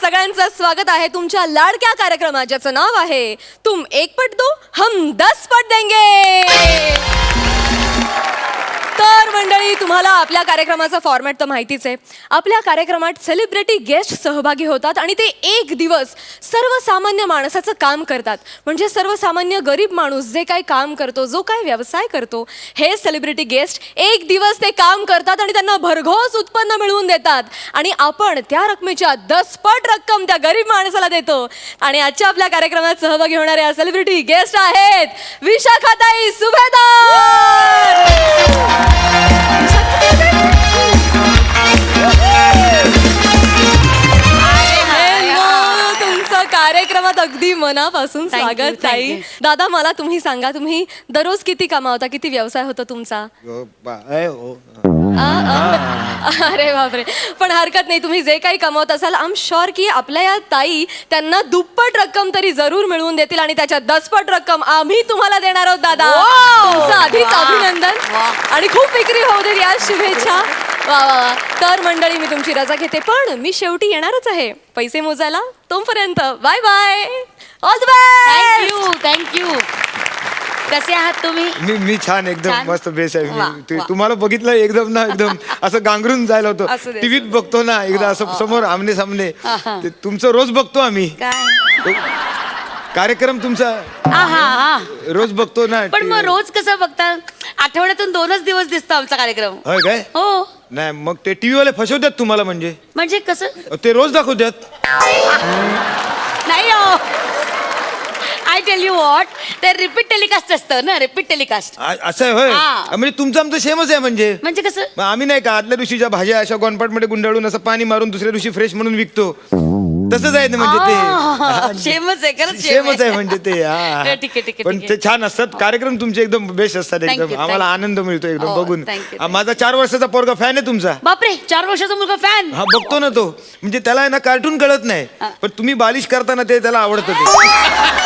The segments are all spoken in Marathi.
सगळ्यांचं स्वागत आहे तुमच्या लाडक्या कार्यक्रमात ज्याचं नाव आहे तुम एक पट दो हम दस पट देंगे. तर मंडळी तुम्हाला आपल्या कार्यक्रमाचा फॉर्मॅट तर माहितीच आहे. आपल्या कार्यक्रमात सेलिब्रिटी गेस्ट सहभागी होतात आणि ते एक दिवस सर्वसामान्य माणसाचं काम करतात. म्हणजे सर्वसामान्य गरीब माणूस जे काही काम करतो जो काही व्यवसाय करतो हे सेलिब्रिटी गेस्ट एक दिवस ते काम करतात आणि त्यांना भरघोस उत्पन्न मिळवून देतात. आणि आपण त्या रकमेच्या दसपट रक्कम त्या गरीब माणसाला देतो. आणि आजच्या आपल्या कार्यक्रमात सहभागी होणाऱ्या सेलिब्रिटी गेस्ट आहेत विशाखाताई सुभेदार! तुमचं कार्यक्रमात अगदी मनापासून Thank you, स्वागत thank ताई you. दादा मला तुम्ही सांगा तुम्ही दररोज किती कमावता किती व्यवसाय होतो तुमचा बा-. अरे बापरे. पण हरकत नाही तुम्ही जे काही कमवत असाल आम शुअर की आपल्या या ताई त्यांना दुप्पट रक्कम तरी जरूर मिळवून देतील आणि त्याच्या दसपट रक्कम आम्ही तुम्हाला देणार आहोत दादा. तुमचं आधीच अभिनंदन. आणि खूप विक्री होऊ दे या शुभेच्छा. वा वा वा. तर मंडळी मी तुमची रजा घेते पण मी शेवटी येणारच आहे. पैसे मोजायला तोपर्यंत bye bye all the best thank you thank you कसे आहात तुम्ही? मी मी छान एकदम छान? मस्त बेस आहे. वा, मी- ते- वा. तुम्हाला बघितलं एकदम ना एकदम असं गांगरून जायला होतं. असू दे, टीव्हीत बघतो ना एकदा असं समोर आमने सामने. ते तुमचं रोज बघतो आम्ही. काय? कार्यक्रम तुमचा आहा हा रोज बघतो ना पण मग रोज कसं बघता? आठवड्यातून दोनच दिवस दिसतो आमचा कार्यक्रम. होय काय? हो. नाही मग ते टीव्ही वाले फसवतात तुम्हाला म्हणजे? म्हणजे कसं? ते रोज दाखवतात. नाही हो. आय टेल यू वॉट ते रिपीट टेलिकास्ट असतं ना रिपीट टेलिकास्ट. आ- असं आहे होय. हा. म्हणजे तुमचं आमचं सेमच आहे म्हणजे. म्हणजे कसं? मग आम्ही नाही का आदल्या दिवशीच्या भाज्या अशा गोनपाटमध्ये गुंडाळून असं पाणी मारून दुसऱ्या दिवशी फ्रेश म्हणून विकतो. तसंच आहे ना म्हणजे ते. सेमच आहे खरंच सेमच आहे म्हणजे ते हा. ठीक आहे ठीक आहे पण ठीक ते आहे. छान असतात. कार्यक्रम तुमचे एकदम बेस्ट असतात Thank एकदम. आम्हाला आनंद मिळतो एकदम Oh, बघून. thank you, हा, माझा चार वर्षाचा पोरगा फॅन आहे तुमचा. बापरे चार वर्षाचा मुलगा फॅन हा बघतो ना तो. म्हणजे त्याला आहे ना कार्टून कळत नाही. पण तुम्ही बालिश करताना ते त्याला आवडतं ते.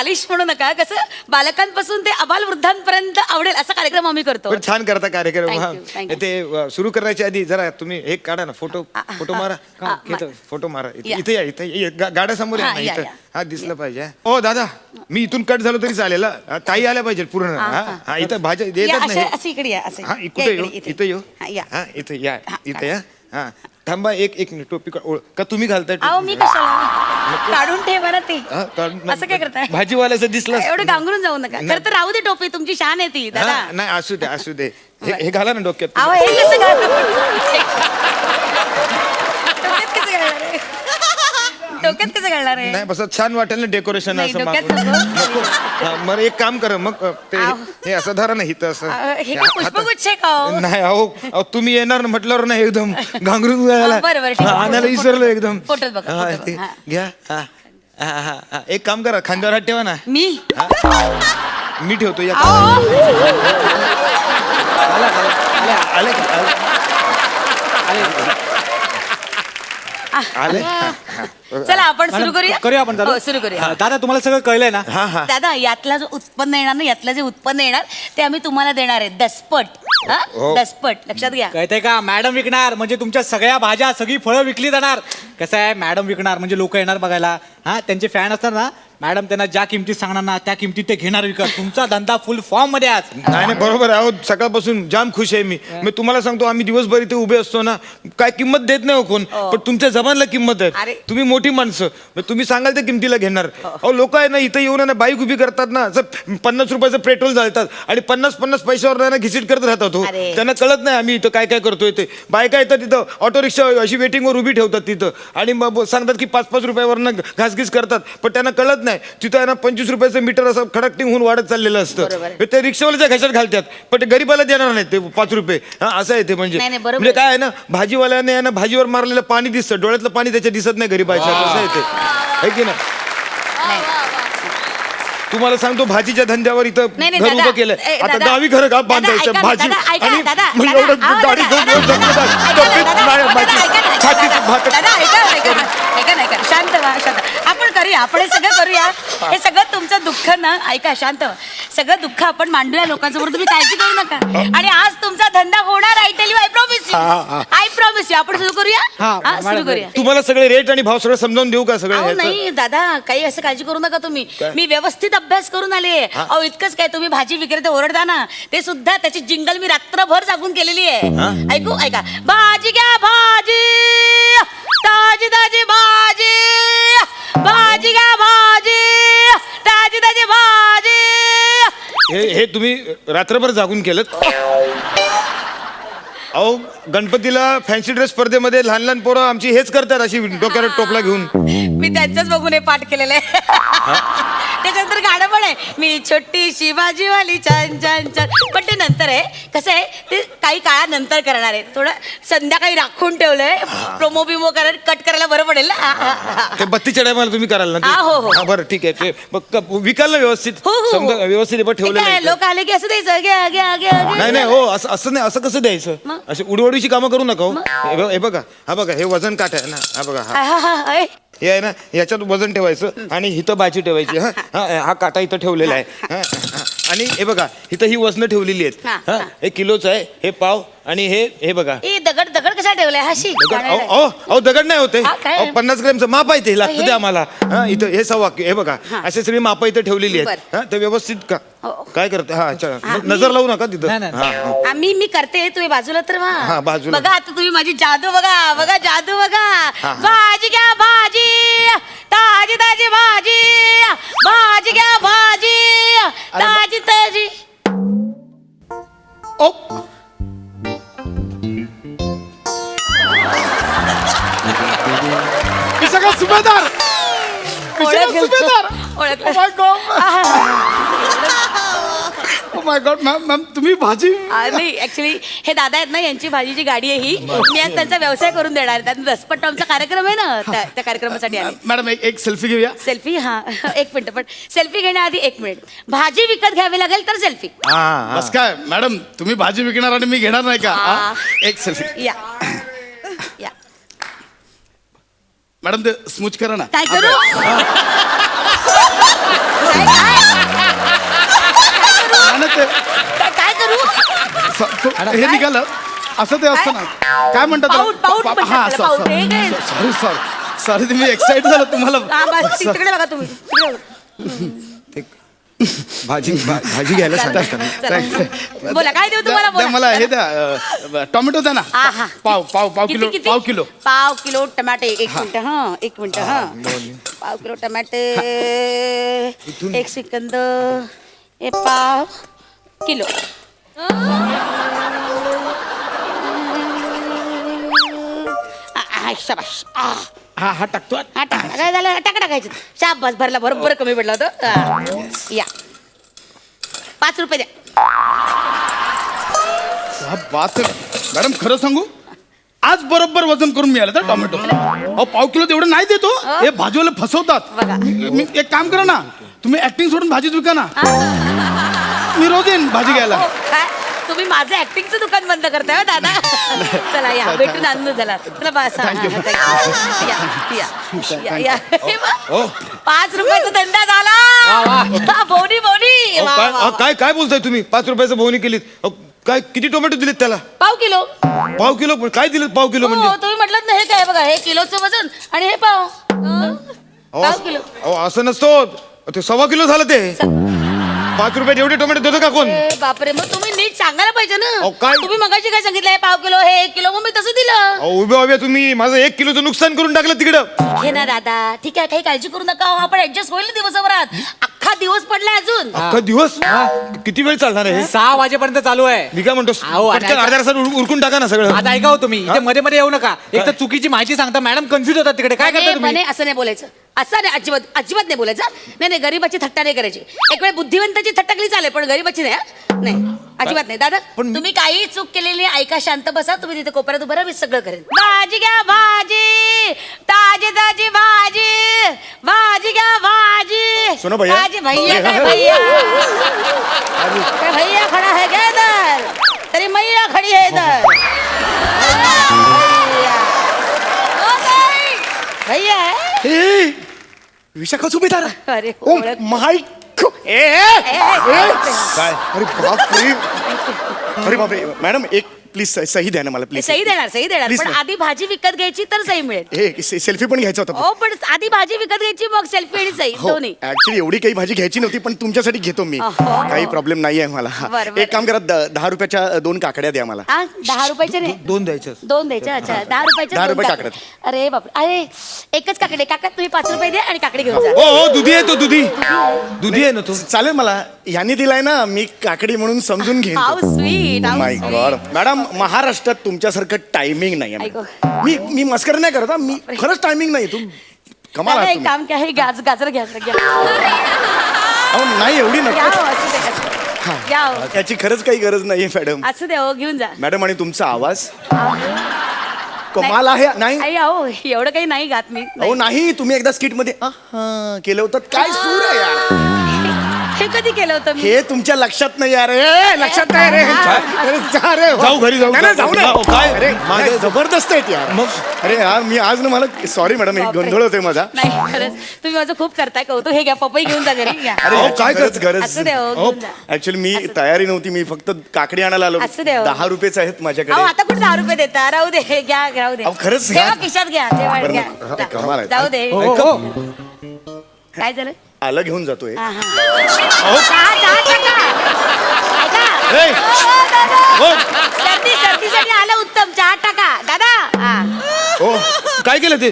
बालिश म्हणू नका. कसं बालकांपासून ते अबाल वृद्धांपर्यंत आवडेल असा कार्यक्रम आम्ही करतो. पण छान करता कार्यक्रम. Thank हा. you, thank you. ते सुरू करण्याच्या आधी जरा तुम्ही एक काढा ना फोटो फोटो मारा. हा, हा, फोटो मारा. इथं या. इथे या इथे ये, गा- गाड्या समोर या हा, ना या, इथं. या. हा दिसलं पाहिजे हो. दादा मी इथून कट झालो तरी चालेल हा. ताई आल्या पाहिजे पूर्ण. हा हा इथं भाज्या या, येतात असं नाही असं इकडे या असं. हा या इकडे इकडे, येऊ इथे. इथं येऊ. हा, या. हा इथं या. हा, इथं या. हा. थांबा एक एक मिनिट. टोपी का- ओळ- का तुम्ही घालताय अहो? मी कशाला? काढून ठेवा ना ते. हा, काढून- असं काय करताय? भाजीवाल्याचं दिसलं एवढं गांगरून जाऊ नका. खरं तर राहू दे टोपी तुमची शान आहे ती दादा. हा, नाही असू दे असू दे. हे हे घाला ना डोक्यात. अहो हे कसं घालणार? डोक्यात कसं घालणार आहे? डोक्यात कसं घालणार आहे नाही बस छान वाटेल ना डेकोरेशन नाही, असं डोक्यात मागून नको. नको हा, मग एक काम करा मग अ, ते आहो. हे असं धरा ना इथं असं अ, हे काय पुष्पगुच्छ आहे का हो? नाही अहो अहो, तुम्ही येणार ना म्हटल्यावर ना एकदम घांगरून जायला हा, बरं, बरं, ठीक आहे. हा, आणायला फोटो- विसरलो एकदम फोटोत बघा, हा, फोटोत ते- बघा. घ्या हा हा, हा, हा. एक काम करा खांद्यावर हात ठेवा ना मी मी ठेवतो या अहो, आला, आला, आले आले का? आले आले हा. चला आपण सुरू करूया? करूया आपण चालू? हो, सुरू करूया. हा, दादा तुम्हाला सगळं कळलंय ना? हा हा. दादा यातला जो उत्पन्न येणार ना यातलं जे उत्पन्न येणार ते आम्ही तुम्हाला देणार आहे. दसपट. हा? हो. दसपट. लक्षात घ्या. कळतंय का? मॅडम विकणार म्हणजे तुमच्या सगळ्या भाज्या सगळी फळं विकली जाणार. कसं आहे? मॅडम विकणार म्हणजे लोक येणार बघायला. हा त्यांचे फॅन असतात ना मॅडम त्यांना ज्या किमतीत सांगणार ना त्या किमतीत ते घेणार विकत. तुमचा धंदा फुल फॉर्ममध्ये आज. नाही नाही बरोबर आहे. अहो सकाळपासून जाम खुश आहे मी. मी तुम्हाला सांगतो आम्ही दिवसभर इथे उभे असतो ना काय किंमत देत नाही हो कोण पण तुमच्या जबानला किंमत अरे. आहे तुम्ही मोठी माणसं. मग तुम्ही सांगाल त्या किमतीला घेणार. अहो लोक आहे ना इथं येऊन आहे ना बाईक उभी करतात ना असं पन्नास रुपयाचं पेट्रोल जाळतात आणि पन्नास पन्नास पैशावर ना घिसीट करत राहतात हो. अरे. त्यांना कळत नाही आम्ही इथं काय काय करतोय ते. बायका येतात तिथं ऑटो रिक्षा अशी वेटिंगवर उभी ठेवतात तिथं. आणि मग सांगतात की पाच पाच रुपयावरनं घासघीस करतात पण त्यांना कळत नाही. तिथं आहे ना पंचवीस रुपयाचं मीटर असं खडकटिंग होऊन वाढत चाललेलं असतं. ते रिक्षावाल्याच्या घशात घालतात पण ते गरीबाला देणार नाही ते पाच रुपये. हा असं आहे ते म्हणजे. म्हणजे काय आहे ना भाजीवाल्याने आहे ना भाजीवर मारलेलं पाणी दिसतं. डोळ्यातलं पाणी त्याच्या दिसत नाही गरीबाच्या असं आहे ते. है की नाही. तुम्हाला सांगतो भाजीच्या धंद्यावर इथं नाही, नाही, घर दादा. उभं केलंय ए, आता दादा. दहावी घर का दादा, बांधायचं ऐका भाजी दादा, ऐका, आणि दादा, मग दादा, एवढं अहो, गाडी दादा, घेऊन दादा, जंगलात दादा, डोक्यात ऐका ना, नाही, दादा, बाकी ऐका ना, ऐका ना, छातीत ऐका ना. भाकर दादा ऐका ऐका ऐका ना ऐका ना शांत व्हा शांत आपण करूया आपण हे सगळं करूया हे सगळं तुमचं दुःख ना ऐका शांत व्हा. सगळं दुःख आपण मांडूया लोकांसमोर तुम्ही काळजी करू नका आणि आज तुमचा धंदा होणार I tell you I promise I promise you आपण सुरू करूया हा, हा सुरू मॅडम, करूया तुम्हाला सगळे रेट आणि भाव सगळं समजावून देऊ का अहो सगळं नाही दादा काही असं काळजी करू नका तुम्ही? मी व्यवस्थित अभ्यास करून आले. अहो इतकंच काय तुम्ही भाजी विक्रेते ओरडता ना? ते सुद्धा त्याची जिंगल मी रात्रभर जागून केलेली आहे. ऐकू ऐका. भाजी घ्या भाजी! ताजी ताजी भाजी! भाजी घ्या भाजी! ताजी ताजी भाजी! हे हे तुम्ही रात्रभर जागून केलं अहो गणपतीला फॅन्सी ड्रेस स्पर्धेमध्ये लहान लहान पोरं आमची हेच करतात अशी डोक्यावर टोपला घेऊन. मी त्यांचंच बघून हे पाठ केलेलं आहे. त्याच्यानंतर गाणं पण आहे. मी छोटी शिवाजीवाली छान छान छान. पण ते नंतर आहे. कसं आहे ते काही काळानंतर करणार आहे. थोडं संध्याकाळी राखून ठेवलंय. प्रोमो बिमो करायला कट करायला बरं पडेल ना? हा, हा, हा. ते बत्तीच्या टायमाला तुम्ही कराल ना ते? हा, हो, हो. हा, बरं ठीक आहे. ते मग क- विकाल ना व्यवस्थित. हो हो, समजा हो व्यवस्थित ते ठेवलं काय, नाही लोक आले की असं द्यायचं? घ्या घ्या घ्या घ्या. नाही नाही हो असं असं नाही असं कसं द्यायचं? मग? अशी उडवडीची कामं करू नका हो. हे बघ- हे बघा. हा बघा हे वजन काठ आहे ना. हा बघा हा. हा, हा, हा, ए. हे आहे ना याच्यात वजन ठेवायचं आणि इथं भाजी ठेवायची हा हा हा काटा इथं ठेवलेला आहे हा, हा. आणि हे बघा इथं ही वजनं ठेवलेली आहेत हा, हा हा. हे किलोचं आहे हे पाव आणि हे हे बघा ए दगड दगड कशा ठेवलाय हाशी दगड अहो अहो, अहो दगड नाही होते हा, काय? अहो, पन्नास ग्रॅमचं माप आहे ते लागतं हे? ते आम्हाला हा इथं हे सव्वा कि- हे बघा असे सगळी माप इथं ठेवलेली आहेत बरं. हा ते व्यवस्थित का हो. काय करते हा अच्छा न- नजर लावू नका तिथं नाही, नाही. हा हा. आम्ही मी करते तुम्ही बाजूला तर व्हा हा, बाजूला. बघा आता तुम्ही माझी जादू बघा बघा जादू बघा हा. भाजी घ्या भाजी ताजी ताजी भाजी भाजी घ्या भाजी ताजी ताजी ओ मी सगळा सुभेदार मी सगळा ओळखलं. सुभेदार ओळखलं. My god oh my god ma'am ma'am तुम्ही भाजी? नाही ऍक्च्युली हे दादा आहेत ना यांची भाजीची गाडी आहे ही. मी आज त्यांचा व्यवसाय करून देणार आहे. त्यात दसपट्ट आमचा कार्यक्रम आहे ना त्या त्या कार्यक्रमासाठी आले मॅडम एक एक सेल्फी घेऊया. सेल्फी हा. एक मिनिट पण सेल्फी घेण्याआधी एक मिनिट. भाजी विकत घ्यावी लागेल तर सेल्फी. बस काय मॅडम तुम्ही भाजी विकणार आणि मी घेणार नाही का. हा? एक सेल्फी या. या. मॅडम ते स्मूच करा ना. काय करू? काय काय? ते काय- काय करू? स- तो- हे निघालं. असं ते असतं ना. काय? म्हणतात पाऊट, पाऊट म्हणतात हा त्याला, पाऊट. हे काय? सॉरी सॉरी सॉरी तुम्ही एक्साइट झालं तुम्हाला हा बस ति- तिकडे बघा तुम्ही. तिकडे बघा. ते- भाजी भा- भाजी घ्यायला चला, सांगा चला. बोला काय देऊ तुम्हाला? द्या- द्या बोला मला हे द्या अ, टोमॅटो द्या ना. आहा. पाव पाव पाव किती- किलो किती? पाव किलो. पाव किलो टमाटे. एक मिनिट हा एक मिनिट हा. पाव किलो टमाटे. एक सेकंद. हे पाव. किलो. आ, आ, शाबाश आ, हा हा टाकतो हा. टाका. काय झालं टाका टाकायचं. शाबास भरला बरोबर कमी पडला होतं. या. पाच रुपये द्या. हा, बात आहे. मॅडम खरं सांगू? आज बरोबर वजन करून मिळालं तर टोमॅटो. अहो पाव किलो तेवढं नाही देतो. हे भाजीवाले फसवतात. बघा. मी एक काम करा ना. तुम्ही ऍक्टिंग सोडून भाजीच विका ना. मी रोज येईन भाजी घ्यायला. हो, काय? तुम्ही माझं ऍक्टिंगचं दुकान बंद करताय हो दादा. चला या. भेटून आनंद झाला चला बस. हा, हा, thank you. या, या, या, या. हे बघ, ओ पाच रुपयाचा धंदा झाला. हा, बोनी बोनी. अहो, वा, काय वा, अहो, वा. काय काय बोलताय तुम्ही? पाच रुपयाचं बोवणी केलीत. अहो, काय किती टोमॅटो दिलेत त्याला? पाव किलो. पाव किलो? पण काय दिलेत पाव किलो हो म्हणजे? तुम्ही म्हटलं ना हे काय बघा हे किलोचं वजन आणि हे पाव. अहो, पाव असं- किलो. अहो, असं नसतो ते सव्वा किलो झालं ते. पाच रुपयात एवढे टोमॅटो देतो का कोण? ए, बापरे मग तुम्ही नीट सांगायला पाहिजे ना. अहो, काय? तुम्ही मगाशी काय सांगितलं? हे पाव किलो हे एक किलो मग मी तसं दिलं. अहो, उभ्या उभ्या तुम्ही. माझं एक किलोचं नुकसान करून टाकलं तिकडं. हे ना दादा ठीक आहे काही काळजी करू नका. अहो, आपण ऍडजस्ट होईल ना दिवसभरात. अख्खा दिवस पडलाय अजून. अख्खा दिवस? किती वेळ चालणार आहे हे? सहा वाजेपर्यंत चालू आहे. मी काय म्हणतो अहो, आणि पटकन ऐका- अर्ध्या तासात उर- उरकून टाका ना सगळं. आता ऐका हो तुम्ही. इथे मध्ये मध्ये येऊ नका. एक तर चुकीची माहिती सांगता मॅडम कन्फ्युज होतात तिकडे. काय करता म्हणे तुम्ही? म्हणे असं नाही बोलायचं. असं नाही अजिबात अजिबात नाही बोलायचं नाही नाही गरीबाची थट्टा नाही करायची. एक वेळ बुद्धिवंताची थट्टा केली चालेल? पण गरीबाची नाही हा? नाही अजिबात नाही. दादा तुम्ही काही चूक केलेली नाही. ऐका शांत बसा. तुम्ही तिथे कोपऱ्यात उभं राहा मी सगळं करेन. भाजी घ्या भाजी. ताजी ताजी भाजी. भाजी घ्या भाजी. सुनो भैया. ताजी भैया काय भैया? काय भैया खडा है क्या इधर? तरी मैया खड़ी है इधर भैया. है. विशाखा सुभेदार अरे, ओ ओळख. My god. ए, ए, ए, ए. ए. काय अरे बापरे अरे बापरे मॅडम एक प्लीज सही द्या ना मला प्लीज. सही देणार सही देणार. Please पण. आधी भाजी विकत घ्यायची तर सही मिळेल. हे सेल्फी पण घ्यायचा होता. हो पण आधी भाजी विकत घ्यायची मग सेल्फी आणि सही हो दोन्ही. ऍक्च्युली एवढी काही भाजी घ्यायची नव्हती पण तुमच्यासाठी घेतो मी. अहो. काही प्रॉब्लेम नाही आहे मला. बरं, बरं. एक काम करा द- दहा रुपयाच्या अ, दोन काकड्या द्या मला. हा दहा रुपयाचे नाही. दोन द्यायच्या. दोन द्यायच्या अच्छा. दहा रुपयाच्या दहा दोन रुपये काकडे. अरे बापरे. अरे एकच काकडे काका तुम्ही पाच रुपये द्या आणि काकडे घेऊन जा. हो हो दुधी आहे तो दुधी. दुधी आहे ना तो. चालेल मला. यांनी दिलाय ना मी काकडी म्हणून समजून घेईन how sweet my god madam महाराष्ट्रात तुमच्यासारखं टायमिंग नाही आहे ऐको. मॅडम. मी मी मस्कर नाही करत हा. मी खरंच टायमिंग नाही तुम कमाल आहात तुम्ही. काम काय गाज गाजर घ्या घ्या. अहो, नाही एवढी घ्या नको हो, असू दे असू दे. घ्या हो. याची खरंच काही गरज नाहीये मॅडम. असू दे हो घेऊन जा. मॅडम आणि तुमचा आवाज? कमाल आहे नाही? आई अहो एवढं काही नाही गात मी. अहो नाही. तुम्ही एकदा स्किटमध्ये आहा केलं होतं. काय सूर आहे यार. हे कधी केलं होतं मी हे तुमच्या लक्षात नाही यार ए, लक्षात नाही रे अरे, जा रे हो. जाऊ घरी जाऊ, नाही, नाही, जाऊ. जाऊ, नये. काय? अरे माझं- जबरदस्त आहेत यार मग? अरे यार मी आज ना मला सॉरी मॅडम एक बापरे. गोंधळ होतोय माझा नाही खरंच तुम्ही माझं खूप करताय कौतुक हे घ्या पपई घेऊन जा घरी घ्या अरे अहो, याची काय गरज असू दे हो घेऊन जा ऍक्च्युली मी तयारी नव्हती मी फक्त काकडी आणायला आलो असू दे हो. दहा रुपयेच आहेत अहो माझ्याकडे आता कुठे दहा रुपये देता राहू दे घ्या राहू दे अहो, खरंच ठेवा घ्या. खिशात घ्या ठेवा बरं, घ्या मग, हा, जा. कमाल आहे. जाऊ दे हो, हो. काय झालं आलं घेऊन जातोय. हा, हा. हो! सर्दी सर्दीसाठी आलं उत्तम. चहा टाका. दादा हा. हो. काय केलं ते?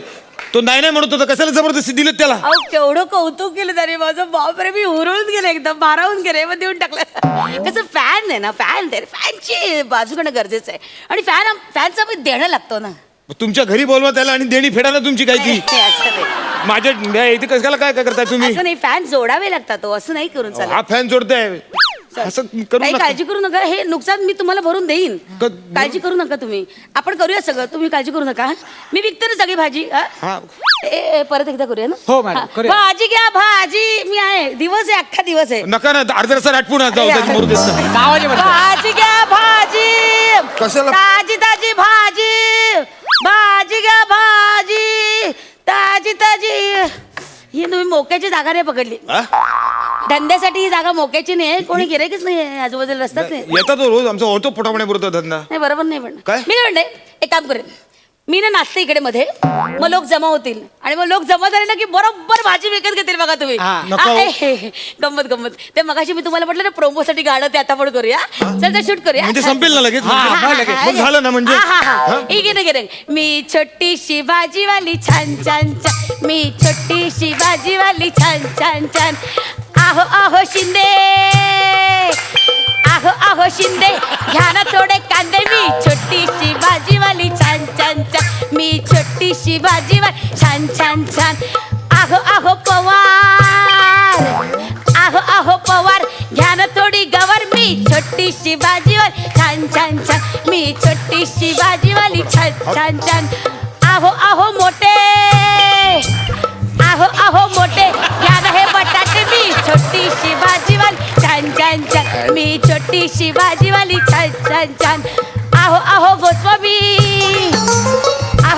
तो नाही नाही म्हणत होता. कशाला जबरदस्ती दिलं त्याला? अहो केवढं कौतुक केलं त्याने. माझं बापरे मी हुरळून गेले एकदम. भारावून गेले. मग देऊन टाकलं. कसं फॅन आहे ना फॅन ते फॅनची बाजू करणं गरजेचं आहे. आणि फॅन फॅनचं पण देणं लागतो ना. तुमच्या घरी बोलवा त्याला आणि देणी फेडायला तुमची काय ती. हे असं नाही. माझ्या इथे कशाला काय काय करताय तुम्ही? असं नाही फॅन जोडावे लागतात तो असं नाही करून चालत. हा फॅन जोडताय. असं करू काही नका. काळजी करू नका. हे नुकसान मी तुम्हाला भरून देईन. क- काळजी करू नका तुम्ही. आपण करूया सगळं. तुम्ही काळजी करू नका. मी विकते ना सगळी भाजी हा? हा. ए, ए, परत एकदा करूया ना? हो, मॅडम, हा. करूया. भाजी घ्या भाजी. मी आहे. दिवस आहे अख्खा दिवस आहे. नका ना अर्धा रस्ता आटपून जाऊ त्याची मरू देत नाही. सहा वाजेपर्यंत भाजी घ्या भाजी. कशाला? ताजी ताजी भाजी. भाजी घ्या भाजी ताजी ताजी. ही तुम्ही मोक्याची जागा नाही पकडली. हा? धंद्यासाठी ही जागा मोक्याची नाही कोणी गिरायकच नाही आजूबाजूला रस्ताच नाही येतात तो रोज. आमचा होतो पोटापणे पुरतो धंदा. नाही बरोबर नाही पण. काय? मी काय म्हणते? एक काम करेन. मी ना नाचते इकडे मध्ये. मग लोक जमा होतील. आणि मग लोक जमा झाले ना की बरोबर भाजी विकत घेतील बघा तुम्ही. हा, नका. हा, हो. हे, हे, हे. गंमत गंमत. ते मगाशी मी तुम्हाला म्हटलं ना प्रोमो साठी गाणं ते आता पण करूया. चल तर शूट करूया. म्हणजे संपेल ना लगेच? हा, हा, लगेच. मग झालं ना म्हणजे? हा, हा, हा. ही. घे ना, घे ना. मी छोटीशी भाजीवाली छान छान छान. मी छोटीशी भाजीवाली छान छान छान. आहो आहो शिंदे. आहो आहो शिंदे. घ्या ना थोडे कांदे. मी छोटीशी भाजीवाली छान छान छान. आहो आहो पवार. आहो आहो पवार. घ्या ना थोडी गवर. मी छोटीशी भाजीवाली छान छान छान. मी छोटीशी भाजीवाली छान छान छान. आहो आहो मोठे. आहो आहो मोठे. घ्या ना हे बटाटे. मी छोटीशी भाजीवाली छान छान छान. मी छोटीशी भाजीवाली छान छान छान. आहो आहो गोस्वामी.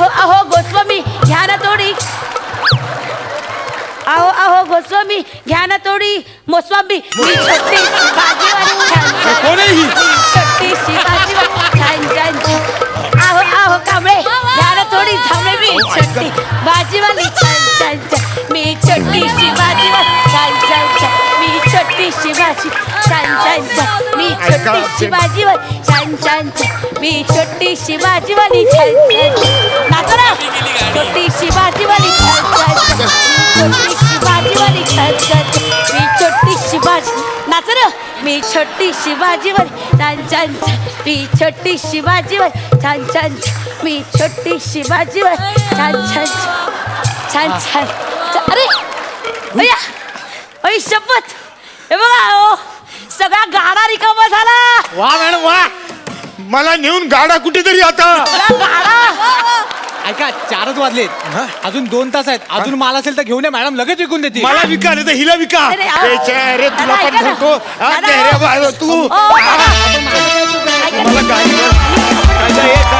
आहो आहो गोस्वामी घ्या ना थोडी आहो आहो गोस्वामी घ्या ना थोडी मोस्वामी मी छोटीशी भाजीवाली छान छान कोण आहे ही? छोटीशी भाजीवाली छान छान छान आहो आहो कांबळे घ्या ना थोडी झांबळे मी छोटी भाजीवाली छान छान छान मी छोटीशी भाजीवाली छान छान छान मी छोटीशी भाजी छान छान छान मी छोटीशी भाजीवाली छान छान. छान मी छोटीशी भाजीवाली छान छान छान. नाचो ना छोटीशी भाजीवाली छान छान. छान छोटीशी भाजीवाली छान छान. मी छोटीशी भाजी नाच ना मी छोटीशी भाजीवाली छान छान छान. मी छोटीशी भाजीवाली छान छान छान. मी छोटीशी भाजीवाली छान छान छान. छान छान. अरे भैया अई शपथ. हे बघा हो. सगळा गाडा रिकामा झाला. वा मॅडम वा. मला नेऊन गाडा कुठेतरी आता. ऐका चारच वाजलेत अजून दोन तास आहेत. अजून माल असेल तर घेऊन या मॅडम. लगेच विकून देतील. मला विका नाही तर हिला विका. अरे, अहो. रे तुला दादा, पण ऐका ना. धरतो हा, दादा, ते. रे. मला गाडी काय?